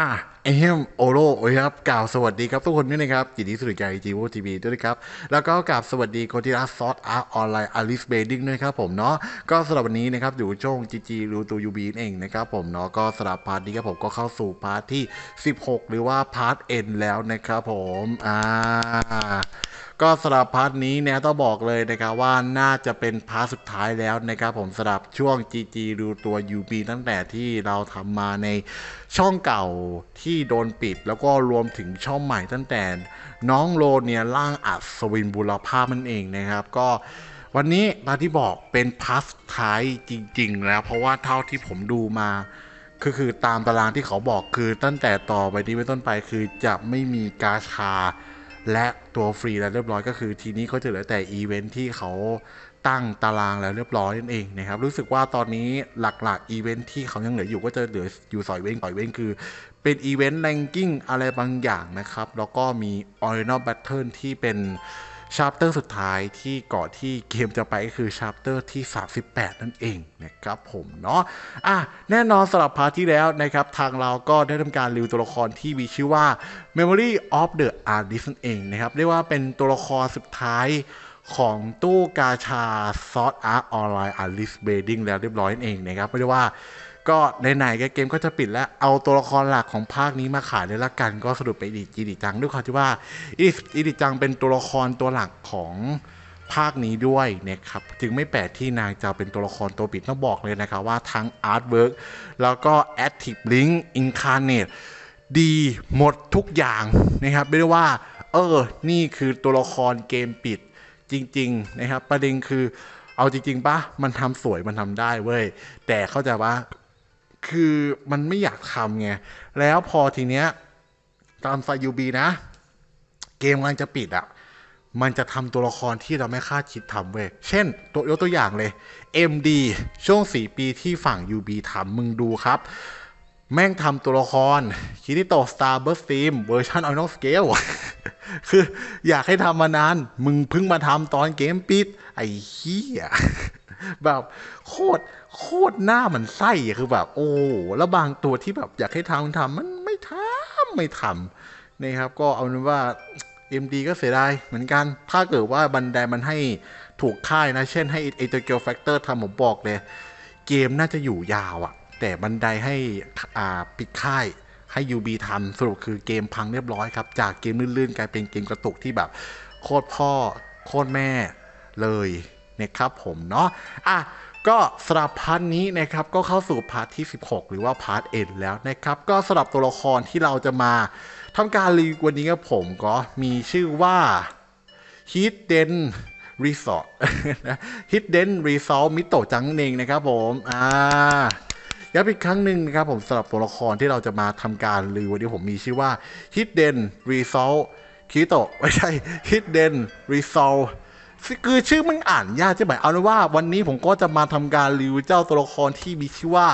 อะเอ็มโอโรโอ้ยครับกล่าวสวัสดีครับทุกคนด้วยนะครับยินดีสุดใจจีโวทีวีด้วยนะครับ แล้วก็กล่าวสวัสดีคนที่รักซอสอาร์ออนไลน์อลิสเบดดิ้งด้วยครับผมเนาะก็สำหรับวันนี้นะครับอยู่ช่วงจีจีรูตูยูบีเองนะครับผมเนาะก็สำหรับพาร์ทนี้ครับผมก็เข้าสู่พาร์ทที่ 16 หรือว่าพาร์ทเอ็นแล้วนะครับผมอ่า ก็สำหรับพาร์ทนี้เนี่ยต้องบอกเลยนะครับว่าน่าจะเป็นพาร์ทสุดท้ายแล้วนะครับผมสำหรับช่วง GG ดูตัว UB ตั้งแต่ที่เราทำมาในช่องเก่าที่โดนปิด แล้วก็รวมถึงช่องใหม่ตั้งแต่น้องโลเนี่ยร่างอัศวินบุรพามันเองนะครับ ก็วันนี้มาที่บอกเป็นพาร์ทสุดท้ายจริง ๆ แล้ว เพราะว่าเท่าที่ผมดูมาคือคือตามตารางที่เขาบอกคือตั้งแต่ต่อไปนี้เป็นต้นไปคือจะไม่มีกาชา และตัวฟรีแล้วเรียบร้อยก็คือทีนี้เขาจะเหลือแต่อีเวนท์ที่เขาตั้งตารางแล้วเรียบร้อยนั่นเองนะครับ รู้สึกว่าตอนนี้หลักๆอีเวนท์ที่เขายังเหลืออยู่ก็จะเหลืออยู่สอยเว้นสอยเว้นคือเป็นอีเวนต์แรงกิ้งอะไรบางอย่างนะครับ แล้วก็มีออริจินอลแบทเทิลที่เป็น ชาร์ปเตอร์สุดท้ายที่ก่อนที่เกมจะไปก็คือชาร์ปเตอร์ที่ 38 นั่นเองนะครับผมเนาะอะแน่นอนสำหรับพาร์ทที่แล้วนะครับ ทางเราก็ได้ทำการรีวิวตัวละครที่มีชื่อว่า Memory of the Artist นั่นเองนะครับเรียกว่าเป็นตัวละครสุดท้ายของตู้กาชาซอสอาร์ออนไลน์อาร์ลิสเบดดิ้งแล้วเรียบร้อยนั่นเองนะครับไม่ได้ว่า ก็ไหนๆก็เกมก็จะปิดแล้ว เอาตัวละครหลักของภาคนี้มาขายเลยละกัน ก็สรุปไปอีจีดิจังด้วยความที่ว่าอีดิจังเป็นตัวละครตัวหลักของภาคนี้ด้วยนะครับจึงไม่แปลกที่นางจะเป็นตัวละครตัวปิดต้องบอกเลยนะครับว่าทั้งอาร์ตเวิร์กแล้วก็ Active Link Incarnate ดีหมดทุกอย่างนะครับไม่ได้ว่า เออ นี่คือตัวละครเกมปิดจริง ๆ นะครับ ประเด็นคือเอาจริงๆปะมันทำสวยมันทำได้เว้ย แต่เข้าใจว่า คือมันไม่อยากทำไง แล้วพอทีเนี้ยตามไซยูบีนะ เกมกำลังจะปิดอะ่ะ มันจะทำตัวละครที่เราไม่คาดคิดทำเว้ย เช่น ตัวยกตัวอย่างเลย MD ช่วง 4 ปีที่ฝั่ง UB ทำมึงดูครับ แม่งทำตัวละครคิริโตสตาร์เบอร์สตีมเวอร์ชันออนอสเกลคืออยากให้ทำมานาน มึงเพิ่งมาทำตอนเกมปิด ไอ้เหี้ย แบบโคตรโคตรหน้ามันไส้คือแบบ โอ้แล้วบางตัวที่แบบอยากให้ทำทำมันไม่ทำไม่ทำนะครับ ก็เอาเป็นว่า MD ก็เสียดายเหมือนกัน ถ้าเกิดว่าบันไดมันให้ถูกค่ายนะ เช่นให้ไอตัวเกลแฟกเตอร์ทำผมบอกเลย เกมน่าจะอยู่ยาวอะแต่บันไดให้อ่าปิดค่ายให้ UB ทำสรุปคือเกมพังเรียบร้อยครับ จากเกมลื่นๆ กลายเป็นเกมกระตุกที่แบบ โคตรพ่อ โคตรแม่เลย นะครับผมเนาะอะก็สำหรับพาร์ทนี้นะครับก็เข้าสู่พาร์ทที่ 16 หรือว่าพาร์ทเอ็นแล้วนะครับ ก็สำหรับตัวละครที่เราจะมาทำการรีวิววันนี้กับผมก็มีชื่อว่า Hidden Resort Hidden Resort มิโตจังนั่นเองนะครับผมอ่าย้ำอีกครั้งหนึ่งนะครับผมสำหรับตัวละครที่เราจะมาทำการรีวิววันนี้ผมมีชื่อว่า Hidden Result คิโตไม่ใช่ Hidden Result คือชื่อมันอ่านยากใช่ไหมเอาเป็นว่าวันนี้ผมก็จะมาทำการรีวิวเจ้าตัวละครที่มีชื่อว่า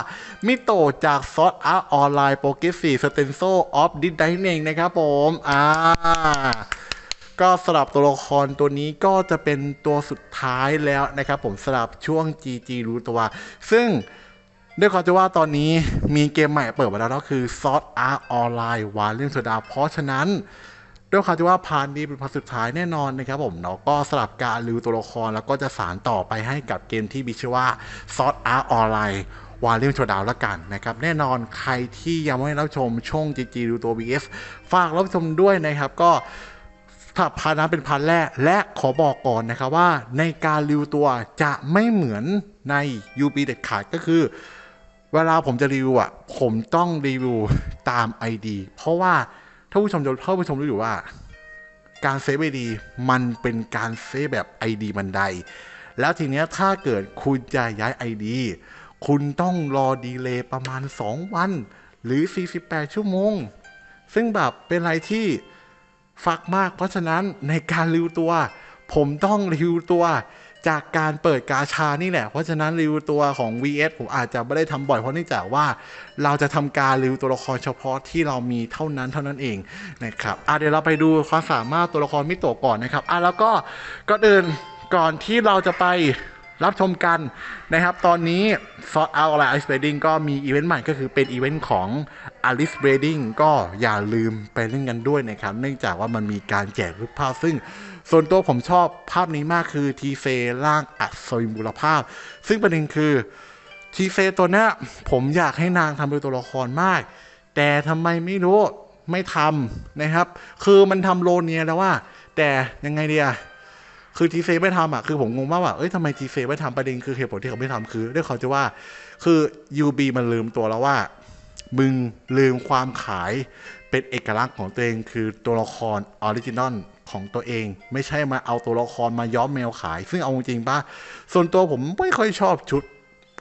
มิโตจากซอสอาร์ออนไลน์โปรเกรสซีฟสเตนโซออฟดิดไดเองนะครับผมอ่าก็สลับตัวละครตัวนี้ก็จะเป็นตัวสุดท้ายแล้วนะครับผมสลับช่วง GG รู้ตัว ซึ่งด้วยความที่ว่าตอนนี้มีเกมใหม่เปิดมาแล้วก็คือ s o r t Art Online วาเรื่องโซดาเพราะฉะนั้น ด้วยความที่ว่าพาร์ทนี้เป็นพาร์ทสุดท้ายแน่นอนนะครับผมเนาะก็สลับการรีวิวตัวละคร แล้วก็จะสารต่อไปให้กับเกมที่มีชื่อว่า s o r t Art Online วาเรื่องโชดาวละกันนะครับ แน่นอนใครที่ยังไม่รับชมช่อง GG ดูตัว BS ฝากรับชมด้วยนะครับก็ถ้าพาร์ทนั้นเป็นพาร์ทแรก และขอบอกก่อนนะครับว่าในการรีวิวตัวจะไม่เหมือนใน UB เด็ดขาดก็คือเวลาผมจะรีวิวอะผมต้องรีวิวตาม ID เพราะว่า ถ้าผู้ชมจะถ้าผู้ชมรู้อยู่ว่า การเซฟ ID มันเป็นการเซฟแบบ ID บันได แล้วทีเนี้ยถ้าเกิดคุณจะย้าย ID คุณต้องรอดีเลย์ประมาณ 2 วัน หรือ 48 ชั่วโมง ซึ่งแบบเป็นอะไรที่ฟักมาก เพราะฉะนั้นในการรีวตัว ผมต้องรีวตัว จากการเปิดกาชานี่แหละ เพราะฉะนั้นรีวิวตัวของ VS ผมอาจจะไม่ได้ทำบ่อยเพราะเนื่องจากว่าเราจะทำการรีวิวตัวละครเฉพาะที่เรามีเท่านั้นเท่านั้นเองนะครับอะเดี๋ยวเราไปดูความสามารถตัวละครมิโตะก่อนนะครับอะแล้วก็ก็เดินก่อนที่เราจะไปรับชมกันนะครับ ตอนนี้ Sort Out อะไร Ice Blading ก็มีอีเวนต์ใหม่ก็คือเป็นอีเวนต์ของ Alice Blading ก็อย่าลืมไปเล่นกันด้วยนะครับ เนื่องจากว่ามันมีการแจกรูปภาพซึ่ง ส่วนตัวผมชอบภาพนี้มากคือทีเซร่างอัศวินบุรภาพ ซึ่งประเด็นคือทีเซตัวนี้ผมอยากให้นางทำเป็นตัวละครมาก แต่ทำไมไม่รู้ไม่ทำนะครับ คือมันทำโลเนียแล้วว่า แต่ยังไงเดียคือทีเซไม่ทำอะคือผมงงมากว่าเอ้ยทำไมทีเซไม่ทำประเด็นคือเหตุผลที่เขาไม่ทำคือด้วยเขาจะว่า คือ UB มันลืมตัวแล้วว่า มึงลืมความขายเป็นเอกลักษณ์ของตัวเองคือตัวละครออริจินอล ของตัวเอง ไม่ใช่มาเอาตัวละครมาย้อมแมวขาย ซึ่งเอาจริงป่ะส่วนตัวผมไม่ค่อยชอบชุด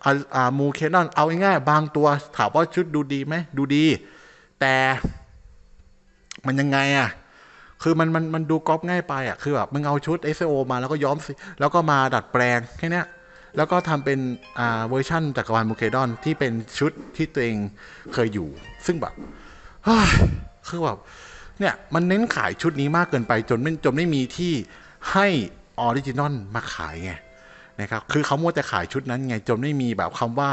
อ่าอามูเคนอนเอาง่ายๆบางตัวถามว่าชุดดูดีไหมดูดี แต่มันยังไงอะคือมันมันมันดูก๊อปง่ายไปอะคือแบบมึงเอาชุด s อ o มาแล้วก็ย้อมแล้วก็มาดัดแปลงแค่นี้แล้วก็ทำเป็นอ่าเวอร์ชั่นจักรวาลมูเคดอนที่เป็นชุดที่ตัวเองเคยอยู่ ซึ่งแบบคือแบบ เนี่ยมันเน้นขายชุดนี้มากเกินไปจนไม่จนไม่มีที่ให้ออริจินอลมาขายไงนะครับคือเขามัวแต่ขายชุดนั้นไงจนไม่มีแบบคำว่า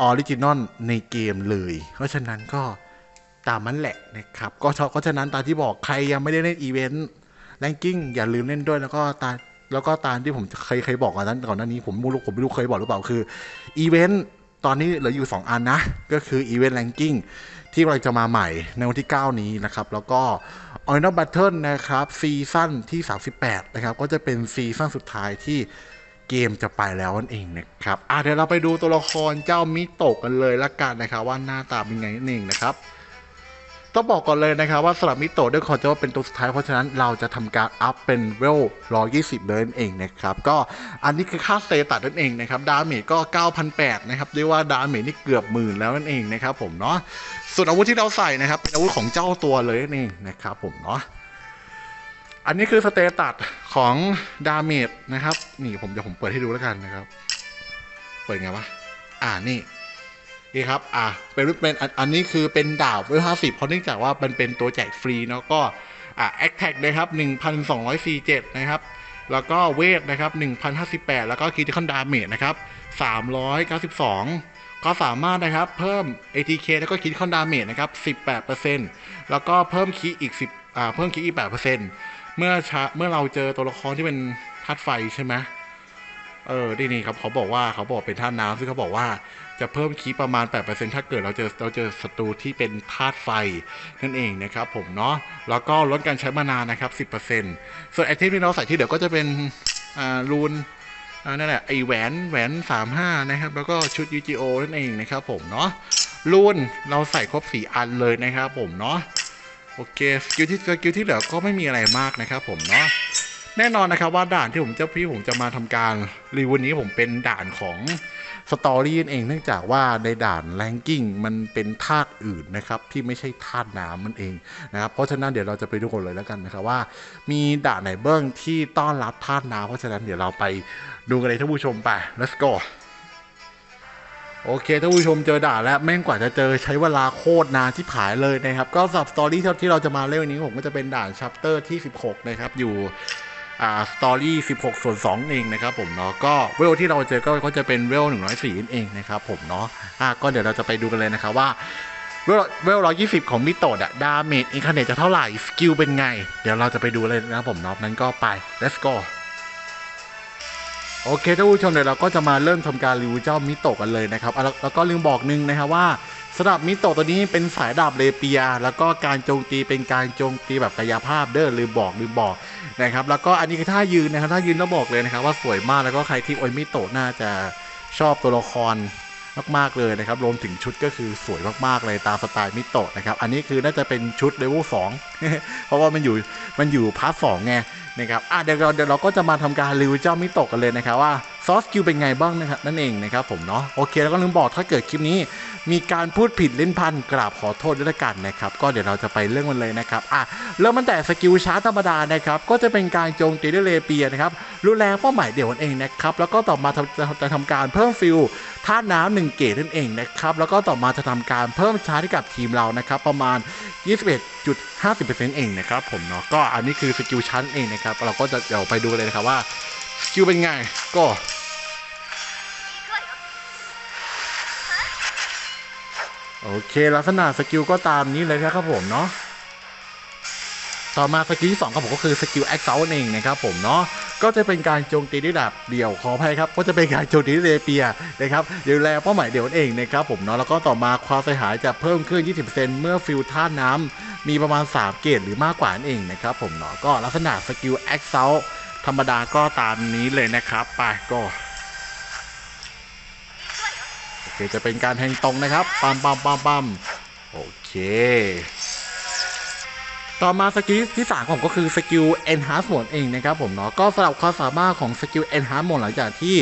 ออริจินอลในเกมเลย เพราะฉะนั้นก็ตามนั้นแหละนะครับ ก็ชอบเพราะฉะนั้นตามที่บอกใครยังไม่ได้เล่นอีเวนต์แรงกิ้งอย่าลืมเล่นด้วยแล้วก็ตาแล้วก็ตามที่ผมเคยเคยบอกก่อนนั้นก่อนหน้านี้ผมไม่รู้ผมไม่รู้เคยบอกหรือเปล่าคืออีเวนต์ ตอนนี้เหลืออยู่ 2 อันนะ ก็คืออีเวนต์แรงกิ้งที่กำลังจะมาใหม่ในวันที่ 9 นี้นะครับ แล้วก็ o i n o Battle นะครับซีซั่นที่ 38 นะครับ ก็จะเป็นซีซั่นสุดท้ายที่เกมจะไปแล้วนั่นเองนะครับอะเดี๋ยวเราไปดูตัวละครเจ้ามิโตะกันเลยละกันนะครับ ว่าหน้าตาเป็นไงนั่นเองนะครับ ต้องบอกก่อนเลยนะครับว่าสำหรับมิโตะด้วยคอจะว่าเป็นตัวสุดท้ายเพราะฉะนั้นเราจะทำการอัพเป็นเวล120เลยนั่นเองนะครับก็อันนี้คือค่าสเตตัสนั่นเองนะครับดาเมจก็ 9,800นะครับเรียกว่าดาเมจนี่เกือบหมื่นแล้วนั่นเองนะครับผมเนาะส่วนอาวุธที่เราใส่นะครับเป็นอาวุธของเจ้าตัวเลยนั่นเองนะครับผมเนาะอันนี้คือสเตตัสของดาเมจนะครับนี่ผมเดี๋ยวผมเปิดให้ดูแล้วกันนะครับ เปิดไงวะอ่านี่ นี่ครับ อ่าเป็นเป็นอันนี้คือเป็นดาบเวลห้าสิบเพราะเนื่องจากว่ามันเป็นตัวแจกฟรีเนาะก็ อ่าแอคแท็กนะครับหนึ่งพันสองร้อยสี่เจ็ดนะครับ แล้วก็เวทนะครับหนึ่งพันห้าสิบแปดแล้วก็คีติคอนดาเมจนะครับสามร้อยเก้าสิบสองก็สามารถนะครับ เพิ่ม ATK แล้วก็คีติคอนดาเมจนะครับสิบแปดเปอร์เซ็นต์แล้วก็เพิ่มคีอีกสิบอ่าเพิ่มคีอีกแปดเปอร์เซ็นต์เมื่อชาเมื่อเราเจอตัวละครที่เป็นธาตุไฟใช่ไหม เออนี่นี่ครับเขาบอกว่าเขาบอกเป็นธาตุน้ำซึ่งเขาบอกว่าจะเพิ่มคีประมาณ 8%ถ้าเกิดเราเจอเราเจอศัตรูที่เป็นธาตุไฟนั่นเองนะครับผมเนาะแล้วก็ลดการใช้มานานะครับ 10%ส่วนไอเทมที่เราใส่ที่เหลือก็จะเป็นอ่ารูนอ่านั่นแหละไอแหวนแหวน35นะครับแล้วก็ชุด UGO นั่นเองนะครับผมเนาะรูนเราใส่ครบ 4 อันเลยนะครับผมเนาะโอเคสกิลที่สกิลที่เหลือก็ไม่มีอะไรมากนะครับผมเนาะ แน่นอนนะครับว่าด่านที่ผมจะพี่ผมจะมาทำการรีวิวนี้ผมเป็นด่านของสตอรี่นเองเนื่องจากว่าในด่านแรงกิ้งมันเป็นธาตุอื่นนะครับ ที่ไม่ใช่ธาตุน้ำมันเองนะครับเพราะฉะนั้นเดี๋ยวเราจะไปดูกันเลยแล้วกันนะครับว่า มีด่านไหนเบื้องที่ต้อนรับธาตุน้ำเพราะฉะนั้นเดี๋ยวเราไปดูกันเลยท่านผู้ชมไป let's go โอเคท่านผู้ชมเจอด่านแล้วแม่งกว่าจะเจอใช้เวลาโคตรนานที่ผายเลยนะครับ ก็สับสตอรี่ที่เราจะมาเล่นวันนี้ผมก็จะเป็นด่านชัปเตอร์ที่ 16 นะครับ อยู่ อ่าสตอรี่16 ส่วน 2 เองนะครับผมเนาะก็เวลที่เราเจอก็ก็จะเป็นเวล104นั่นเองนะครับผมเนาะอะก็เดี๋ยวเราจะไปดูกันเลยนะครับว่าเวลเวล120ของมิโตดอะดาเมจอินคาเนตจะเท่าไหร่ สกิลเป็นไง เดี๋ยวเราจะไปดูเลยนะครับผมเนาะนั้นก็ไป let's go โอเคท่านผู้ชมเดี๋ยวเราก็จะมาเริ่มทำการรีวิวเจ้ามิโตะกันเลยนะครับแล้วก็ลืมบอกนึงนะครับว่า สำหรับมิโตะตัวนี้เป็นสายดาบเลเปีย แล้วก็การโจมตีเป็นการโจมตีแบบกายภาพเด้อลืมบอกลืมบอกนะครับแล้วก็อันนี้คือท่ายืนนะครับท่ายืนต้องบอกเลยนะครับว่าสวยมากแล้วก็ใครที่โอยมิโตะน่าจะชอบตัวละครมากๆเลยนะครับรวมถึงชุดก็คือสวยมากๆเลยตามสไตล์มิโตะนะครับอันนี้คือน่าจะเป็นชุดเลเวลสองเพราะว่ามันอยู่มันอยู่พาร์ทสองไงนะครับอะเดี๋ยวเราเดี๋ยวเราก็จะมาทำการรีวิวเจ้ามิโตะกันเลยนะครับว่าซอสคิวเป็นไงบ้างนะครับนั่นเองนะครับผมเนาะโอเคแล้วก็ลืมบอกถ้าเกิดคลิปนี้ มีการพูดผิดเล่นพันกราบขอโทษด้วยละกันนะครับก็เดี๋ยวเราจะไปเรื่องมันเลยนะครับอะเริ่มมันแต่สกิลชาร์จธรรมดานะครับก็จะเป็นการโจมตีด้วยเลเปียนะครับรุนแรงเป้าหมายเดี่ยวนั่นเองนะครับแล้วก็ต่อมาจะจะทำการเพิ่มฟิลธาตุน้ำหนึ่งเกตนั่นเองนะครับแล้วก็ต่อมาจะทำการเพิ่มชาร์จให้กับทีมเรานะครับประมาณ 21.50%เองนะครับผมเนาะก็อันนี้คือสกิลชั้นเองนะครับ เราก็จะเดี๋ยวไปดูเลยนะครับว่าสกิลเป็นไงก็โอเค ลักษณะสกิลก็ตามนี้เลยนะครับผมเนาะต่อมาสกิลที่2ครับผมก็คือสกิลแอคเซลเองนะครับผมเนาะ ก็จะเป็นการโจมตีด้วยดาบเดี่ยวขออภัยครับก็จะเป็นการโจมตีด้วยเรเปียนะครับเดี๋ยวแลเป้าหมายเดี่ยวเองนะครับผมเนาะแล้วก็ต่อมาความเสียหายจะเพิ่มขึ้น 20%เมื่อฟิลท่าน้ำมีประมาณ 3 เกรดหรือมากกว่านั่นเองนะครับผมเนาะก็ลักษณะสกิลแอคเซลธรรมดาก็ตามนี้เลยนะครับไปก็โอเคจะเป็นการแทงตรงนะครับปั๊มปั๊มปั๊มปั๊มโอเค ต่อมาสกิลที่3ของผมก็คือสกิล Enhance Mode เองนะครับผมเนาะก็สำหรับความสามารถของสกิล Enhance Mode หลังจากที่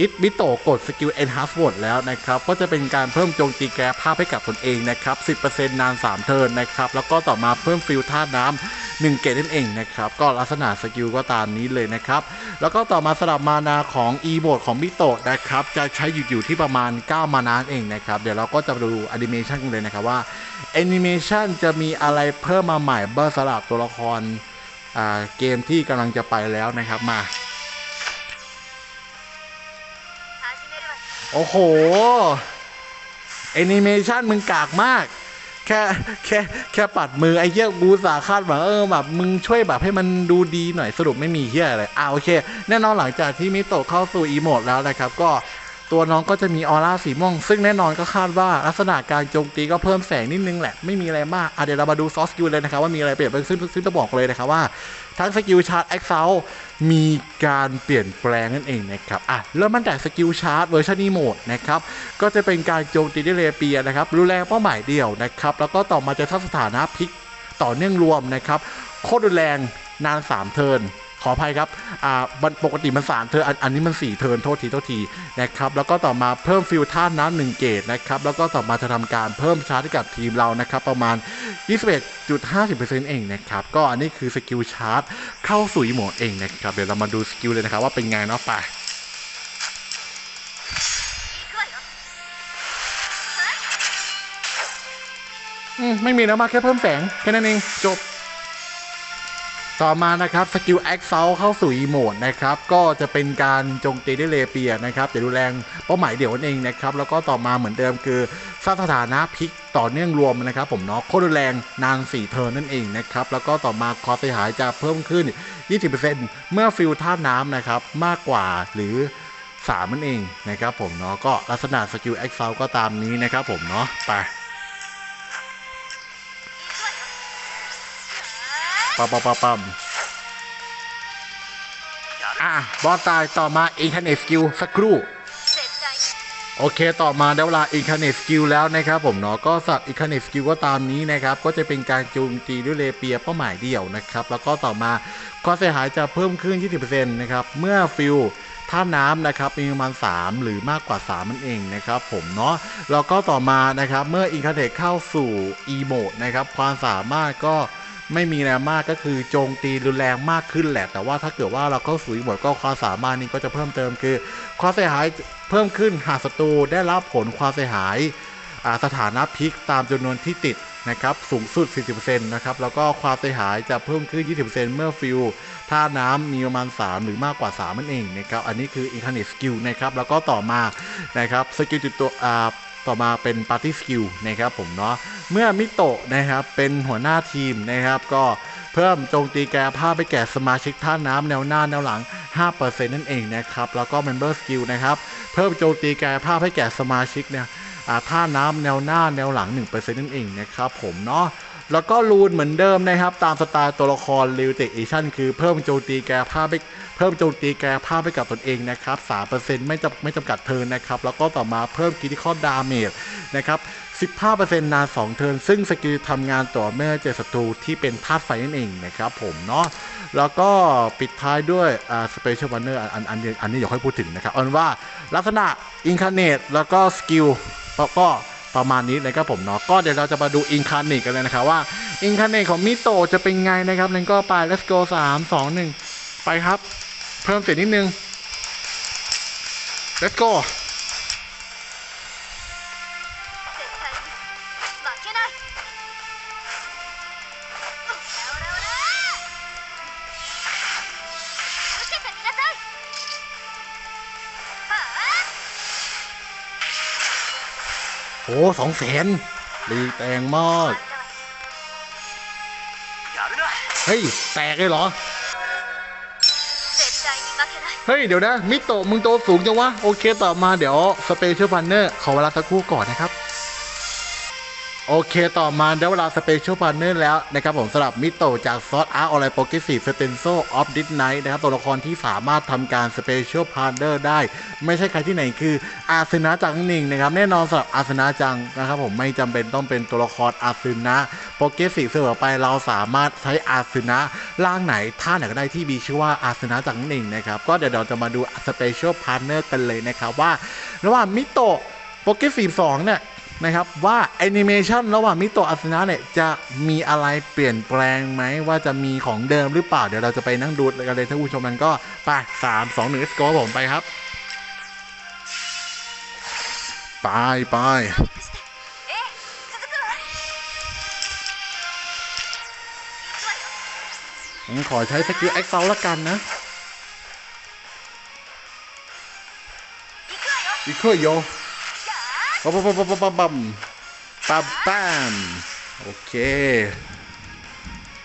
อิตบิโตกดสกิล Enhance Mode แล้วนะครับก็จะเป็นการเพิ่มโจมตีแกภาพให้กับตนเองนะครับ 10%นาน 3 เทิร์นนะครับแล้วก็ต่อมาเพิ่มฟิลท่าน้ำ 1 เกตนั่นเองนะครับ ก็ลักษณะสกิลก็ตามนี้เลยนะครับ แล้วก็ต่อมาสลับมานาของ e โ o ดของมิโตะนะครับ จะใช้อยู่อยู่ที่ประมาณ 9 มานาเองนะครับ เดี๋ยวเราก็จะดูแอนิเมชันกันเลยนะครับว่าแอนิเมชันจะมีอะไรเพิ่มมาใหม่เบอร์สลับตัวละครเกมที่กำลังจะไปแล้วนะครับมาโอ้โหแอนิเมชันมึงกากมาก แค่แค่แค่ปัดมือไอ้เหี้ยกูสาคาดหวังเออแบบมึงช่วยแบบให้มันดูดีหน่อยสรุปไม่มีเหี้ยอะไรอ่าโอเค แน่นอนหลังจากที่มิโตะเข้าสู่อีโมดแล้วนะครับ ก็ตัวน้องก็จะมีออร่าสีม่วง ซึ่งแน่นอนก็คาดว่าลักษณะการโจมตีก็เพิ่มแสงนิดนึงแหละ ไม่มีอะไรมากอะเดี๋ยวเรามาดูซอสกิลเลยนะครับว่ามีอะไรเปลี่ยนไปซึ่งซึ่งจะบอกเลยนะครับว่า ทั้งสกิลชาร์ตแอคเซลมีการเปลี่ยนแปลงนั่นเองนะครับ อะ เริ่มมาจากสกิลชาร์ตเวอร์ชันนี้โหมดนะครับ ก็จะเป็นการโจมตีด้วยเรเปียนะครับ รุนแรงเป้าหมายเดียวนะครับ แล้วก็ต่อมาจะทั้งสถานะพลิกต่อเนื่องรวมนะครับ โคตรรุนแรงนาน 3 เทิร์น ออภัยครับอ่าปกติมัน3เทิร์นอันอันนี้มัน4เทินโทษทีโทษทีนะครับแล้วก็ต่อมาเพิ่มฟิลท่าน้ำหนึ่งเกตนะครับแล้วก็ต่อมาจะทำการเพิ่มชาร์จให้กับทีมเรานะครับประมาณ 21.50%เองนะครับก็อันนี้คือสกิลชาร์จเข้าสู่อีโหมดเองนะครับเดี๋ยวเรามาดูสกิลเลยนะครับว่าเป็นไงเนาะไปอืมไม่มีแล้วมาแค่เพิ่มแสงแค่นั้นเองจบ ต่อมานะครับสกิลแอคเซลเข้าสู่อีโมดนะครับก็จะเป็นการโจงตีด้วยเลเปียนะครับจะดูแรงเป้าหมายเดี่ยวนั่นเองนะครับแล้วก็ต่อมาเหมือนเดิมคือสร้างสถานะพลิกต่อเนื่องรวมนะครับผมเนาะโคตรแรงนาน4เทิร์นนั่นเองนะครับแล้วก็ต่อมาความเสียหายจะเพิ่มขึ้น 20%เมื่อฟิลท่าน้ำนะครับมากกว่าหรือ 3 นั่นเองนะครับผมเนาะก็ลักษณะสกิลแอคเซลก็ตามนี้นะครับผมเนาะไป ปั๊มปั๊มปั๊มปั๊มอะบอสตายต่อมา Incarnate Skill สักครู่โอเค ต่อมาได้เวลา Incarnate Skill แล้วนะครับผมเนาะก็สับ Incarnate Skill ก็ตามนี้นะครับ ก็จะเป็นการจูงตีด้วยเลเปียเป้าหมายเดี่ยวนะครับ แล้วก็ต่อมาความเสียหายจะเพิ่มขึ้น 20%นะครับ เมื่อฟิลท่าน้ำนะครับมีประมาณ 3 หรือมากกว่า3นั่นเองนะครับผมเนาะแล้วก็ต่อมานะครับ เมื่อ Incarnate เข้าสู่ E Mode นะครับ ความสามารถก็ ไม่มีอะไรมากก็คือโจมตีรุนแรงมากขึ้นแหละ แต่ว่าถ้าเกิดว่าเราเข้าสู่หมดก็ความสามารถนี้ก็จะเพิ่มเติมคือ ความเสียหายเพิ่มขึ้นหากศัตรูได้รับผลความเสียหายสถานะพลิกตามจำนวนที่ติดนะครับสูงสุด 40%นะครับ แล้วก็ความเสียหายจะเพิ่มขึ้น 20%เมื่อฟิลท่าน้ำมีประมาณ 3 หรือมากกว่า 3 นั่นเองนะครับ อันนี้คือ Incarnate Skill นะครับ แล้วก็ต่อมานะครับสกิลติดตัวอ่า ต่อมาเป็นปาร์ตี้สกิลนะครับผมเนาะเมื่อมิโตะนะครับเป็นหัวหน้าทีมนะครับ ก็เพิ่มโจมตีแกภาพไปแก่สมาชิกท่าน้ำแนวหน้าแนวหลัง 5%นั่นเองนะครับ แล้วก็ Member Skill นะครับ เพิ่มโจมตีแกภาพให้แก่สมาชิกเนี่ยท่าน้ำแนวหน้าแนวหลัง 1%นั่นเองนะครับผมเนาะ แล้วก็รูนเหมือนเดิมนะครับ ตามสไตล์ตัวละคร l ิวติเต a ชั่นคือเพิ่มโจมตีแกภาพไปเพิ่มโจมตีแกภาพให้กับตนเองนะครับ3%ไม่จำไม่จำกัดเทิร์นนะครับ แล้วก็ต่อมาเพิ่มคิติคอดาเมจนะครับ15%นาน2เทิร์นซึ่งสกิลทำงานต่อเมื่อเจอศัตรูที่เป็นธาตุไฟนั่นเองนะครับผมเนาะแล้วก็ปิดท้ายด้วยอ่าสเปเชียลวันเนอร์อันอันอันนี้เดี๋ยวค่อยพูดถึงนะครับอาเป็นว่าลักษณะอินคาเนตแล้วก็สกิลแล้วก็ ประมาณนี้เลยครับผมเนาะก็เดี๋ยวเราจะมาดูอินคาเนตกันเลยนะครับว่าอินคาเนตของมิโตจะเป็นไงนะครับนั่นก็ไป let's go 3 2 1 ไปครับ เพิ่มเสียงนิดนึง let's go สองแสนดีแตงมาก เฮ้ย แตกเลยเหรอ เฮ้ย เดี๋ยวนะ มิโตะมึงโตสูงจังวะ โอเคต่อมาเดี๋ยว สเปเชียลพันเนอร์ขอเวลาสักครู่ก่อนนะครับ โอเคต่อมาได้เวลาสเปเชียลพันเนอร์แล้วนะครับผมสำหรับมิโตจากซอสอาร์ออนไลโปรเกสซีสเตนโซออฟดิสไนท์นะครับตัวละครที่สามารถทำการสเปเชียลพันเนอร์ได้ ไม่ใช่ใครที่ไหนคืออาซึนะจังหนิงนะครับแน่นอนสำหรับอาซึนะจังนะครับผมไม่จำเป็นต้องเป็นตัวละครอาซึนะโปรเกสซีเสมอไปเราสามารถใช้อาซึนะร่างไหนท่าไหนก็ได้ที่มีชื่อว่าอาซึนะจังหนิงนะครับก็เดี๋ยวเราจะมาดูสเปเชียลพันเนอร์กันเลยนะครับว่า ระหว่างมิโตโปรเกสซีสองเนี่ย นะครับว่าแอนิเมชันระหว่างมิโตะอัสนะเนี่ยจะมีอะไรเปลี่ยนแปลงไหมว่าจะมีของเดิมหรือเปล่า เดี๋ยวเราจะไปนั่งดูกันเลยท่านผู้ชมมันก็ไปสามสองหนึ่งสกอร์ผมไปครับ ไปไปผมขอใช้สกิลเอ็กซ์เซลแล้วกันนะอีกเคโย ปั๊มปั๊มปั๊มปั๊มปั๊มปั๊มปั๊มโอเค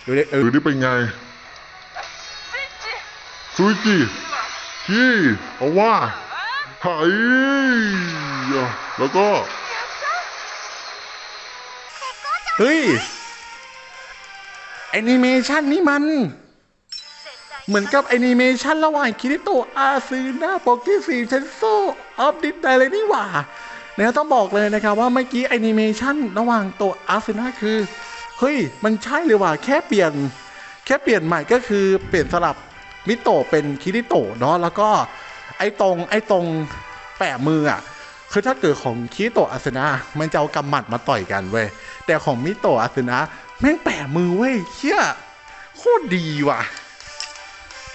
ดูดิเออดูดิเป็นไงซูจิยี่เอาว่าหายแล้วก็เฮ้ยแอนิเมชันนี่มัน เหมือนกับแอนิเมชันระหว่างคิริโตอาซึนาโปกิซีเชนโซออฟดิสไดเลยนี่หว่า นี่ยต้องบอกเลยนะครับว่าเมื่อกี้แอนิเมชันระหว่างโตะอาเซนะคือ เฮ้ย มันใช่เลยว่ะแค่เปลี่ยน แค่เปลี่ยนใหม่ก็คือเปลี่ยนสลับมิโตะเป็นคิริโตะเนาะแล้วก็ไอ้ตรงไอ้ตรงแปะมืออะคือถ้าเกิดของคิริโตะอาซึนะ มันจะเอากำหมัดมาต่อยกันเว้ย แต่ของมิโตะอาซึนะ แม่งแปะมือเว้ยเชี่ยโคตรดีว่ะ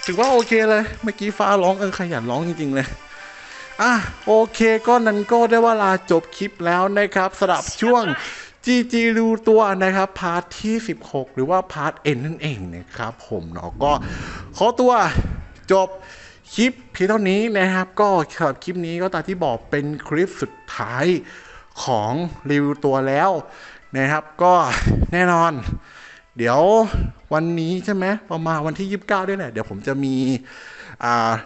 ถือว่าโอเคเลย เมื่อกี้ฟ้าร้องเออขยันร้องจริง ๆ เลย อะโอเคก็นั้นก็ได้เวลาจบคลิปแล้วนะครับสำหรับช่วง GG รูตัวนะครับพาร์ทที่ 16 หรือว่าพาร์ทเอ็นนั่นเองนะครับผมเนาะก็ขอตัวจบคลิปเพียงเท่านี้นะครับ ก็สำหรับคลิปนี้ก็ตามที่บอกเป็นคลิปสุดท้ายของรีวิวตัวแล้วนะครับ ก็แน่นอน เดี๋ยววันนี้ใช่ไหมประมาณวันที่ 29 ด้วยแหละเดี๋ยวผมจะมี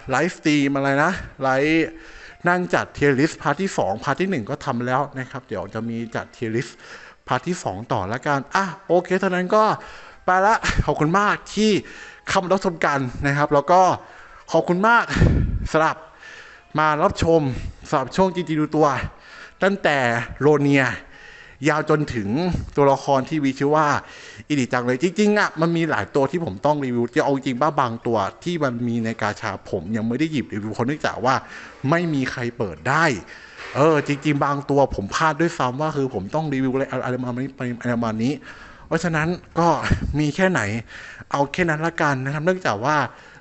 ไลฟ์สตรีมอะไรนะไลฟ์ นั่งจัดเทียริสพาร์ทที่2พาร์ทที่ 1 ก็ทำแล้วนะครับ เดี๋ยวจะมีจัดเทียริสพาร์ทที่ 2 ต่อแล้วกันอะโอเคเท่านั้นก็ไปละขอบคุณมากที่เข้ามารับชมกันนะครับ แล้วก็ขอบคุณมากสำหรับมารับชมสำหรับช่วงจริงๆดูตัว ตั้งแต่โรเนีย ยาวจนถึงตัวละครที่มีชื่อว่าอิดิจังเลยจริงๆอะมันมีหลายตัวที่ผมต้องรีวิวจะเอาจริงบ้าบางตัวที่มันมีในกาชาผมยังไม่ได้หยิบรีวิวเพราะเนื่องจากว่าไม่มีใครเปิดได้เออจริงๆ บางตัวผมพลาดด้วยซ้ำว่าคือผมต้องรีวิวอะไรอะไรมาณนี้อะไรมาณนี้ เพราะฉะนั้นก็มีแค่ไหนเอาแค่นั้นละกันนะครับ เนื่องจากว่า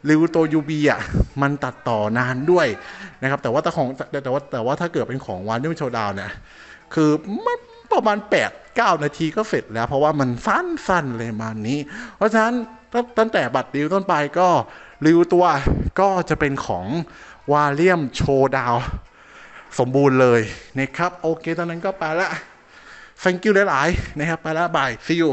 รีวิวตัว UB อะมันตัดต่อนานด้วยนะครับ แต่ว่าแต่ของแต่แต่ว่าแต่ว่าถ้าเกิดเป็นของวันที่มันโชว์ดาวเนี่ยคือมัน ประมาณ 8 9 นาทีก็เสร็จแล้ว เพราะว่ามันสั้นๆเลยมานี้ เพราะฉะนั้นตั้งแต่บัตรรีวิวต้นไปก็รีวิวตัวก็จะเป็นของวาเลียมโชดาว สมบูรณ์เลยนะครับ โอเคตอนนั้นก็ไปละ thank you หลายๆนะครับ ไปละบาย see you